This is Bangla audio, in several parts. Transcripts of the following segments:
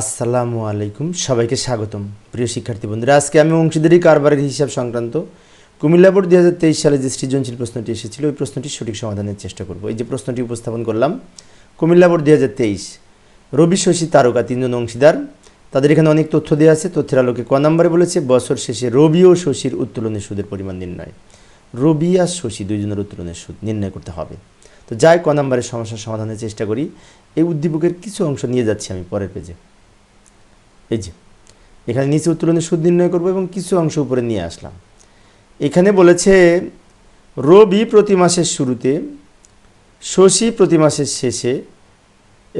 আসসালামু আলাইকুম, সবাইকে স্বাগতম। প্রিয় শিক্ষার্থী বন্ধুরা, আজকে আমি অংশীদারি কারবারের হিসাব সংক্রান্ত কুমিল্লা বোর্ড দুই হাজার তেইশ সালে যে সৃজনশীল প্রশ্নটি এসেছিল, ওই প্রশ্নটির সঠিক সমাধানের চেষ্টা করব। এই যে প্রশ্নটি উপস্থাপন করলাম, কুমিল্লা বোর্ড দুই হাজার তেইশ, রবি শশী তারকা তিনজন অংশীদার, তাদের এখানে অনেক তথ্য দেওয়া আছে। তথ্যের আলোকে ক নম্বরে বলেছে, বছর শেষে রবি ও শশীর উত্তোলনের সুদের পরিমাণ নির্ণয়। রবি আর শশী দুইজনের উত্তোলনের সুদ নির্ণয় করতে হবে। তো যাই, ক নম্বরের সমস্যার সমাধানের চেষ্টা করি। এই উদ্দীপকের কিছু অংশ নিয়ে যাচ্ছি আমি পরের পেজে এই যে, এখানে নিচে উত্তোলনের সুদ নির্ণয় করব এবং কিছু অংশ উপরে নিয়ে আসলাম। এখানে বলেছে, রবি প্রতি মাসের শুরুতে, শশী প্রতি মাসের শেষে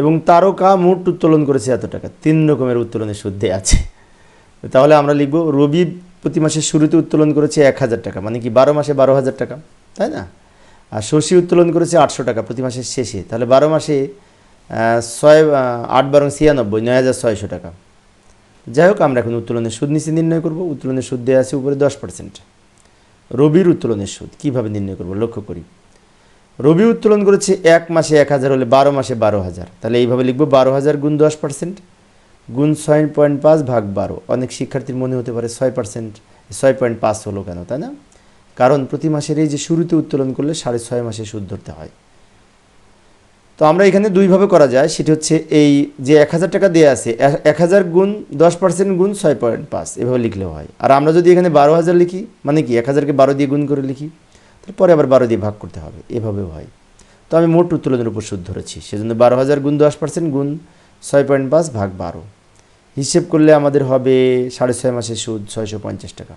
এবং তারকা মোট উত্তোলন করেছে এত টাকা। তিন রকমের উত্তোলনের সুদ দেয়া আছে। তাহলে আমরা লিখব, রবি প্রতি মাসের শুরুতে উত্তোলন করেছে এক হাজার টাকা মানে কি বারো মাসে বারো হাজার টাকা, তাই না? আর শশী উত্তোলন করেছে আটশো টাকা প্রতি মাসের শেষে, তাহলে বারো মাসে ছয় আট বারো ছিয়ানব্বই, নয় হাজার ছয়শো টাকা। যাই হোক, আমরা এখন উত্তোলনের সুদ নিচে নির্ণয় করব। উত্তোলনের সুদ দেওয়া আছে উপরে দশ পার্সেন্ট রবির উত্তোলনের সুদ কীভাবে নির্ণয় করব লক্ষ্য করি। রবি উত্তোলন করেছে এক মাসে এক হাজার হলে বারো মাসে বারো হাজার। তাহলে এইভাবে লিখব বারো হাজার গুণ দশ পার্সেন্ট গুণ ছয় পয়েন্ট পাঁচ ভাগ বারো। অনেক শিক্ষার্থীর মনে হতে পারে ছয় পার্সেন্ট ছয় পয়েন্ট পাঁচ হলো কেন, তাই না? কারণ প্রতি মাসের এই যে শুরুতে উত্তোলন করলে সাড়ে ছয় মাসে সুদ ধরতে হয়। তো আমরা এখানে দুইভাবে করা যায়। সেটি হচ্ছে এই যে এক হাজার টাকা দেওয়া আছে এক হাজার গুণ দশ পার্সেন্ট গুণ ছয় পয়েন্ট পাঁচ, এভাবে লিখলেও হয়। আর আমরা যদি এখানে বারো হাজার লিখি মানে কি, এক হাজারকে বারো দিয়ে গুণ করে লিখি তারপরে আবার বারো দিয়ে ভাগ করতে হবে, এভাবেও হয়। তো আমি মোট উত্তোলনের উপর সুদ ধরেছি, সেজন্য বারো হাজার গুণ দশ পার্সেন্ট গুণ ছয় পয়েন্ট পাঁচ ভাগ বারো। হিসেব করলে আমাদের হবে সাড়ে ছয় মাসের সুদ ছয়শো পঞ্চাশ টাকা।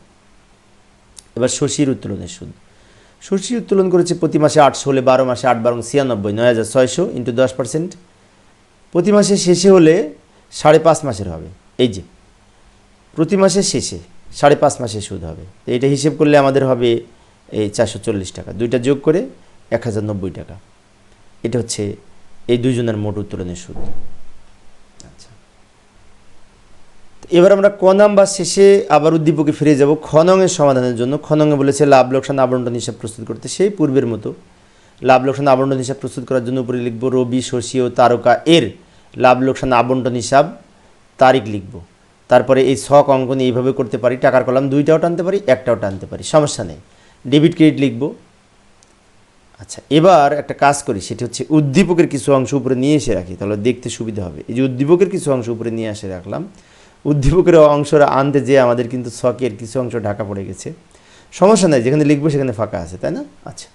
এবার শশীর উত্তোলনের সুদ। শশী উত্তোলন করেছে প্রতি মাসে আটশো হলে বারো মাসে আট, বারো ছিয়ানব্বই, নয় হাজার ছয়শো ইন্টু দশ পার্সেন্ট প্রতি মাসে শেষে হলে সাড়ে পাঁচ মাসের হবে। এই যে, প্রতি মাসের শেষে সাড়ে পাঁচ মাসের সুদ হবে। তো এটা হিসেব করলে আমাদের হবে এই চারশো চল্লিশ টাকা। দুইটা যোগ করে এক হাজার নব্বই টাকা। এটা হচ্ছে এই দুইজনের মোট উত্তোলনের সুদ আচ্ছা তো এবার আমরা ক নাম্বার শেষে আবার উদ্দীপকে ফিরে যাব খনঙের সমাধানের জন্য। খনঙে বলেছে লাভ, লোকসান আবন্টন হিসাব প্রস্তুত করতে। সেই পূর্বের মতো লাভ, লোকসান আবন্টন হিসাব প্রস্তুত করার জন্য উপরে লিখব রবি, শশী ও তারকা এর লাভ, লোকসান আবন্টন হিসাব তারিখ লিখব। তারপরে এই ছক অঙ্কন এইভাবে করতে পারি। টাকার কলাম দুইটাও টানতে পারি, একটাও টানতে পারি। সমস্যা নেই। ডেবিট ক্রেডিট লিখব। আচ্ছা এবার একটা কাজ করি, সেটি হচ্ছে উদ্দীপকের কিছু অংশ উপরে নিয়ে এসে রাখি। তাহলে দেখতে সুবিধা হবে। এই যে উদ্দীপকের কিছু অংশ উপরে নিয়ে এসে রাখলাম উদ্দীপকের অংশটা আনতে যেয়ে আমাদের কিন্তু ছকের কিছু অংশ ঢাকা পড়ে গেছে। সমস্যা নাই, যেখানে লিখব সেখানে ফাঁকা আছে, তাই না? আচ্ছা।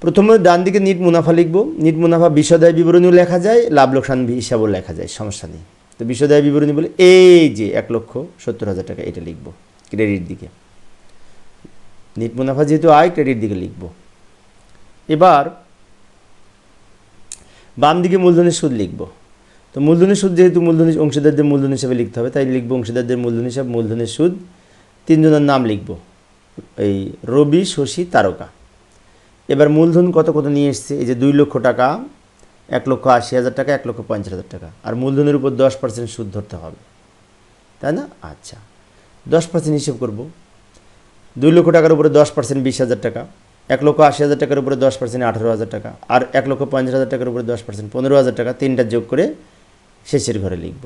প্রথমে ডান দিকে নিট মুনাফা লিখব। নিট মুনাফা বিষদায় বিবরণীও লেখা যায়, লাভ লোকসান হিসাবও লেখা যায়, সমস্যা নেই। তো বিষদায় বিবরণী বলে এই যে এক লক্ষ সত্তর হাজার টাকা এটা লিখব ক্রেডিট দিকে। নিট মুনাফা যেহেতু আয়, ক্রেডিট দিকে লিখব। এবার বাম দিকে মূলধনের সুদ লিখব। তো মূলধনের সুদ যেহেতু মূলধন অংশীদারদের মূলধন হিসাবে লিখতে হবে, তাই লিখব অংশীদারদের মূলধন হিসাব, মূলধনের সুদ। তিনজনের নাম লিখব। এই রবি, শশী, তারকা। এবার মূলধন কত কত নিয়ে এসছে? এই যে দুই লক্ষ টাকা, এক লক্ষ আশি হাজার টাকা, এক লক্ষ পঞ্চাশ হাজার টাকা। আর মূলধনের উপর দশ পার্সেন্ট সুদ ধরতে হবে। তাই না? আচ্ছা। দশ পার্সেন্ট হিসেব করব। দুই লক্ষ টাকার উপরে দশ পার্সেন্ট বিশ হাজার টাকা, এক লক্ষ আশি হাজার টাকার উপরে দশ পার্সেন্ট আঠারো হাজার টাকা, আর এক লক্ষ পঞ্চাশ হাজার টাকার উপরে দশ পার্সেন্ট পনেরো হাজার টাকা, তিনটা যোগ করে শেষের ঘরে লিখব।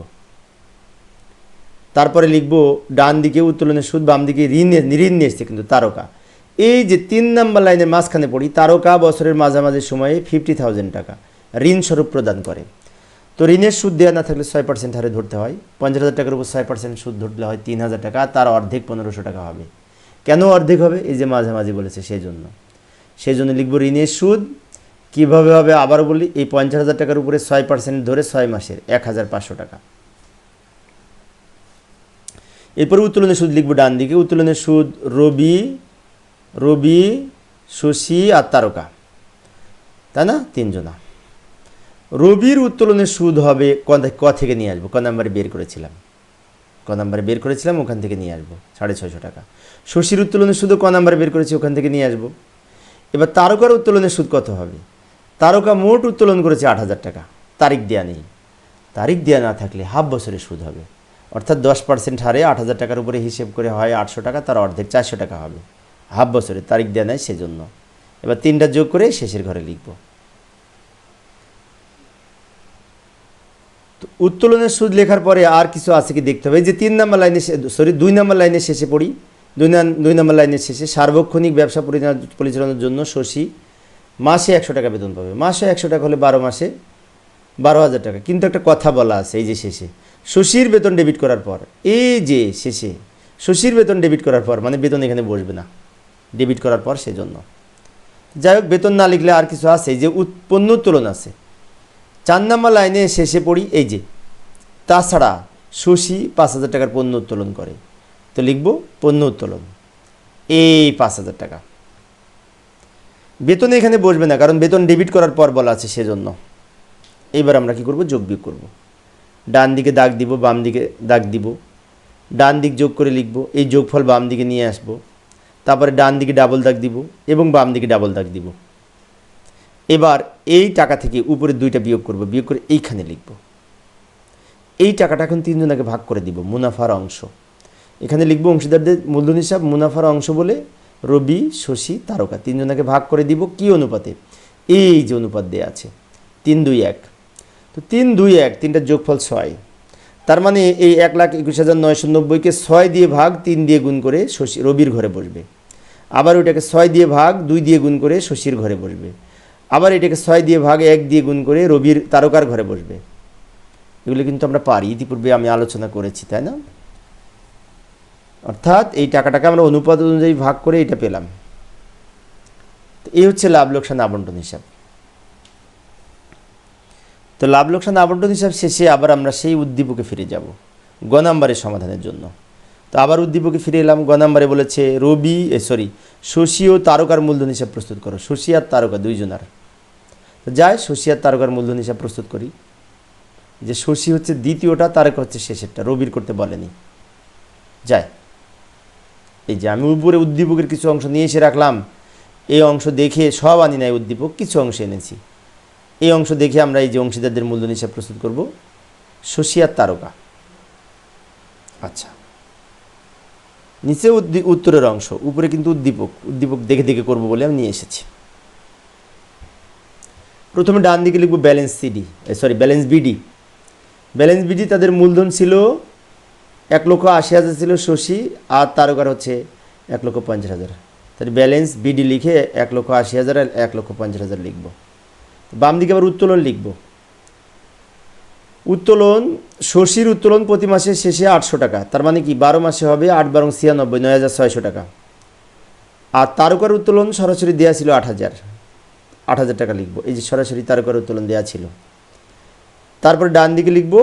তারপরে লিখব, ডান দিকে উত্তোলনের সুদ, বাম দিকে ঋণ ঋণ নিয়ে এসছে কিন্তু তারকা। এই যে তিন নাম্বার লাইনের মাঝখানে পড়ি, তারকা বছরের মাঝামাঝি সময়ে ফিফটি থাউজেন্ড টাকা ঋণ স্বরূপ প্রদান করে। তো ঋণের সুদ দেওয়া না থাকলে ছয় পার্সেন্ট হারে ধরতে হয়। পঞ্চাশ হাজার টাকার উপর ছয় পার্সেন্ট সুদ ধরলে হয় তিন হাজার টাকা, তার অর্ধেক পনেরোশো টাকা হবে। কেন অর্ধেক হবে? এই যে মাঝামাঝি বলেছে সেই জন্য সেই জন্য লিখব ঋণের সুদ কীভাবে হবে আবার বলি, এই পঞ্চাশ হাজার টাকার উপরে ছয় পার্সেন্ট ধরে ছয় মাসের এক হাজার পাঁচশো টাকা। এরপরে উত্তোলনের সুদ লিখব ডান দিকে। উত্তোলনের সুদ রবি রবি, শশী আর তারকা। তাই না? তিনজনা। রবির উত্তোলনের সুদ হবে ক থেকে নিয়ে আসব। ক নাম্বারে বের করেছিলাম। ক নাম্বারে বের করেছিলাম, ওখান থেকে নিয়ে আসব, সাড়ে ছয়শো টাকা। শশীর উত্তোলনের সুদও ক নাম্বারে বের করেছি, ওখান থেকে নিয়ে আসব। এবার তারকার উত্তোলনের সুদ কত হবে? তারকা মোট উত্তোলন করেছে আট হাজার টাকা। তারিখ দেওয়া নেই। তারিখ দেওয়া না থাকলে হাফ বছরের সুদ হবে। অর্থাৎ দশ পার্সেন্ট হারে আট হাজার টাকার উপরে হিসেব করে হয় আটশো টাকা, তার অর্ধেক চারশো টাকা হবে। হাফ বছরের তারিখ দেওয়া নেয় সেজন্য। এবার তিনটা যোগ করে শেষের ঘরে লিখব। তো উত্তোলনের সুদ লেখার পরে আর কিছু আছে কি দেখতে হবে? যে তিন নম্বর লাইনে সরি দুই নম্বর লাইনের শেষে পড়ি। দুই দুই নম্বর লাইনের শেষে সার্বক্ষণিক ব্যবসা পরিচালনা- পরিচালনার জন্য শশী মাসে একশো টাকা বেতন পাবে। মাসে একশো টাকা হলে বারো মাসে বারো হাজার টাকা। কিন্তু একটা কথা বলা আছে, এই যে শেষে। শশীর বেতন ডেবিট করার পর, এই যে শেষে, শশীর বেতন ডেবিট করার পর মানে বেতন এখানে বসবে না। ডেবিট করার পর সেজন্য। যাই হোক, বেতন না লিখলে আর কিছু আছে যে উৎ- পণ্য উত্তোলন আছে। চার নম্বর লাইনে শেষে পড়ি, এই যে। তাছাড়া শশী পাঁচ হাজার টাকার পণ্য উত্তোলন করে। তো লিখব, পণ্য উত্তোলন। এই পাঁচ হাজার টাকা। বেতন এখানে বসবে না, কারণ বেতন ডেবিট করার পর বলা আছে সেজন্য। এবার আমরা কি করব? যোগ বিয়োগ করব। ডান দিকে দাগ দিব, বাম দিকে দাগ দিব। ডান দিক যোগ করে লিখব, এই যোগফল বাম দিকে নিয়ে আসব। তারপরে ডান দিকে ডাবল দাগ দিব এবং বাম দিকে ডাবল দাগ দিব। এবার এই টাকা থেকে উপরে দুইটা বিয়োগ করব, বিয়োগ করে এইখানে লিখব। এই টাকাটা এখন তিনজনকে ভাগ করে দিব, মুনাফার অংশ। এখানে লিখব অংশীদারদের মূলধন হিসাব, মুনাফার অংশ বলে রবি, শশী, তারকা। তিনজনকে ভাগ করে দিব কি অনুপাতে? এই যে অনুপাত দেওয়া আছে, তিন দুই এক। তো তিন দুই এক তিনটার যোগফল ছয়। তার মানে এই এক লাখ একুশ হাজার নয়শো নব্বইকে ছয় দিয়ে ভাগ, তিন দিয়ে গুণ করে শশী, রবির ঘরে বসবে। আবার ওইটাকে ছয় দিয়ে ভাগ, দুই দিয়ে গুণ করে শশীর ঘরে বসবে। আবার এটাকে ছয় দিয়ে ভাগ, এক দিয়ে গুণ করে রবির তারকার ঘরে বসবে। এগুলো কিন্তু আমরা পারি। ইতিপূর্বে আমি আলোচনা করেছি, তাই না? অর্থাৎ এই টাকাটাকে আমরা অনুপাত অনুযায়ী ভাগ করে এটা পেলাম। তো এই হচ্ছে লাভ লোকসান আবন্টন হিসাব। তো লাভ লোকসান আবন্টন হিসাব শেষে আবার আমরা সেই উদ্দীপকে ফিরে যাব, গ নাম্বারের সমাধানের জন্য। তো আবার উদ্দীপকে ফিরে এলাম, গ নাম্বারে বলেছে, রবি, এ সরি শশী ও তারকার মূলধন হিসাব প্রস্তুত করো, শশী আর তারকা দুইজনার। তো যাই, শশী আর তারকার মূলধন হিসাব প্রস্তুত করি। যে শশী হচ্ছে দ্বিতীয়টা, তারকা হচ্ছে শেষেরটা, রবির করতে বলেনি। যায় এই যে আমি উপরে উদ্দীপকের কিছু অংশ নিয়ে এসে রাখলাম, এই অংশ দেখে সব আনি নাই উদ্দীপক কিছু অংশ এনেছি। এই অংশ দেখে আমরা এই যে অংশীদারদের মূলধন হিসাব প্রস্তুত করব। শশী আর তারকা। আচ্ছা। নিচে উত্তরের অংশ, উপরে কিন্তু উদ্দীপক উদ্দীপক দেখে দেখে করব বলে আমি নিয়ে এসেছি। প্রথমে ডান দিকে লিখব balance CD sorry, balance BD. Balance BD তাদের মূলধন ছিল এক লক্ষ আশি হাজার ছিল শশী, আর তারকার হচ্ছে এক লক্ষ পঞ্চাশ হাজার। তাহলে ব্যালেন্স বিডি লিখে এক লক্ষ আশি হাজার আর এক লক্ষ পঞ্চাশ হাজার লিখব। বাম দিকে আবার উত্তোলন লিখব। উত্তোলন, শশীর উত্তোলন প্রতি মাসের শেষে আটশো টাকা। তার মানে কি, বারো মাসে হবে আট বারং ছিয়ানব্বই, নয় হাজার ছয়শো টাকা। আর তারকার উত্তোলন সরাসরি দেওয়া ছিল আট হাজার। আট হাজার টাকা লিখব। এই যে সরাসরি তারকার উত্তোলন দেওয়া ছিল। তারপর ডান দিকে লিখব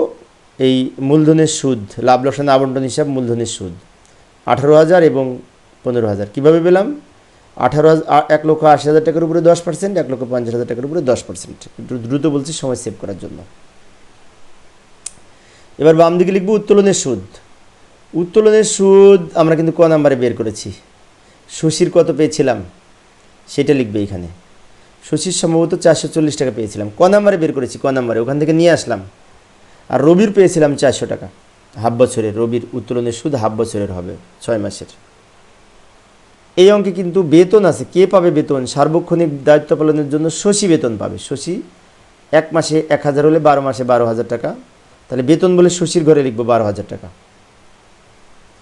এই মূলধনের সুদ, লাভ লোকসান আবন্টন হিসাব মূলধনের সুদ। আঠারো হাজার এবং পনেরো হাজার। কীভাবে পেলাম? আঠারো হাজার এক লক্ষ আশি হাজার টাকার উপরে দশ পার্সেন্ট, এক লক্ষ পঞ্চাশ হাজার টাকার উপরে দশ পার্সেন্ট। একটু দ্রুত বলছি, সময় সেভ করার জন্য। এবার বাম দিকে লিখব উত্তোলনের সুদ। উত্তোলনের সুদ আমরা কিন্তু ক নাম্বারে বের করেছি। শশীর কত পেয়েছিলাম? সেটা লিখবে এখানে। শশীর সম্ভবত চারশো চল্লিশ টাকা পেয়েছিলাম। ক নাম্বারে বের করেছি? ক নাম্বারে। ওখান থেকে নিয়ে আসলাম। আর রবির পেয়েছিলাম চারশো টাকা। হাফ বছরের রবির উত্তোলনের সুদ হাফ বছরের হবে, ছয় মাসের। এই অঙ্কে কিন্তু বেতন আছে। কে পাবে বেতন? সার্বক্ষণিক দায়িত্ব পালনের জন্য শশী বেতন পাবে। শশী এক মাসে এক হাজার হলে বারো মাসে বারো হাজার টাকা। তাহলে বেতন বলে শশীর ঘরে লিখব বারো হাজার টাকা।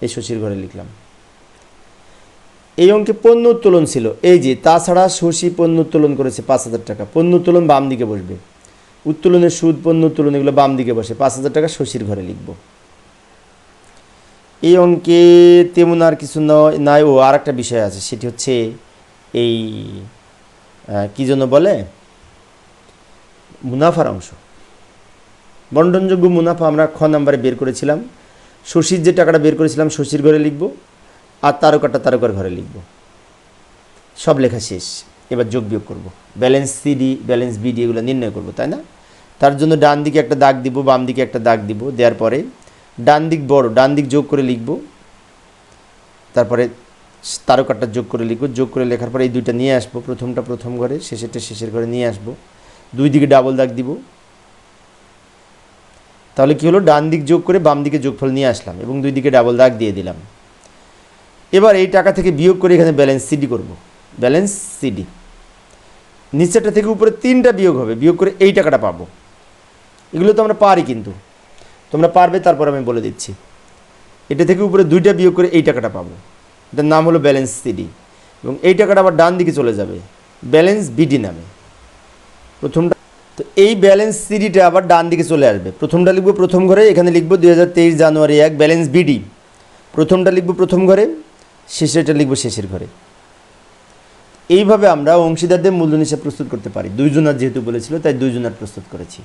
এই শশীর ঘরে লিখলাম। এই অঙ্কে পণ্য উত্তোলন ছিল। এই যে, তাছাড়া শশী পণ্য উত্তোলন করেছে পাঁচ হাজার টাকা। পণ্য উত্তোলন বাম দিকে বসবে। উত্তোলনের সুদ, পণ্য উত্তোলন এগুলো বাম দিকে বসে। পাঁচ হাজার টাকা শশীর ঘরে লিখব। এই অঙ্কে তেমন আর কিছু নয়, নাই। ও আর একটা বিষয় আছে, সেটি হচ্ছে এই কি জন্য বলে? মুনাফার অংশ। বন্টনযোগ্য মুনাফা আমরা খ নাম্বারে বের করেছিলাম। শশীর যে টাকাটা বের করেছিলাম, শশীর ঘরে লিখব। আর তারকাটা তারকার ঘরে লিখব। সব লেখা শেষ। এবার যোগ বিয়োগ করব। ব্যালেন্স সিডি ব্যালেন্স বিডি এগুলো নির্ণয় করব, তাই না? তার জন্য ডান দিকে একটা দাগ দিব, বাম দিকে একটা দাগ দিব, দেওয়ার পরে ডান দিক বড়, ডান দিক যোগ করে লিখব। তারপরে তারকাটা যোগ করে লিখব, যোগ করে লেখার পরে এই দুইটা নিয়ে আসব, প্রথমটা প্রথম ঘরে, শেষেরটা শেষের ঘরে নিয়ে আসব। দুই দিকে ডাবল দাগ দিব। তাহলে কি হলো? ডান দিক যোগ করে বাম দিকে যোগফল নিয়ে আসলাম এবং দুই দিকে ডাবল দাগ দিয়ে দিলাম। এবার এই টাকা থেকে বিয়োগ করে এখানে ব্যালেন্স সিডি করব। ব্যালেন্স সিডি নিচেরটা থেকে উপরে তিনটা বিয়োগ হবে, বিয়োগ করে এই টাকাটা পাবো। এগুলো তো আমরা পারি কিন্তু। তোমরা পারবে, তারপর আমি বলে দিচ্ছি। এটা থেকে উপরে দুইটা বিয়োগ করে এই টাকাটা পাবো। এটার নাম হলো ব্যালেন্স সিডি। এবং এই টাকাটা আবার ডান দিকে চলে যাবে, ব্যালেন্স বিডি নামে। প্রথমটা তো এই ব্যালেন্স সিডিটা আবার ডান দিকে চলে আসবে। প্রথমটা লিখব প্রথম ঘরে, এখানে লিখব দু হাজার তেইশ জানুয়ারি এক, ব্যালেন্স বিডি। প্রথমটা লিখব প্রথম ঘরে, শেষেরটা লিখব শেষের ঘরে। এইভাবে আমরা অংশীদারদের মূলধন হিসাব প্রস্তুত করতে পারি। দুইজনার যেহেতু বলেছিল, তাই দুইজনার প্রস্তুত করেছি।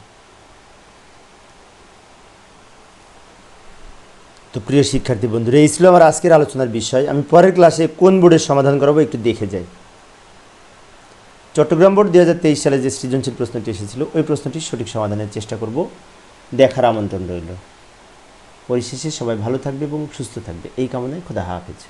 তো প্রিয় শিক্ষার্থী বন্ধুরা, এই ছিল আমার আজকের আলোচনার বিষয়। আমি পরের ক্লাসে কোন বোর্ডের সমাধান করাবো একটু দেখে যাই। চট্টগ্রাম বোর্ড দুই হাজার তেইশ সালে যে সৃজনশীল প্রশ্নটি এসেছিল, ওই প্রশ্নটির সঠিক সমাধানের চেষ্টা করব। দেখার আমন্ত্রণ রইল। পরিশেষে সবাই ভালো থাকবে এবং সুস্থ থাকবে। এই কামনায় খোদা হাফেজ।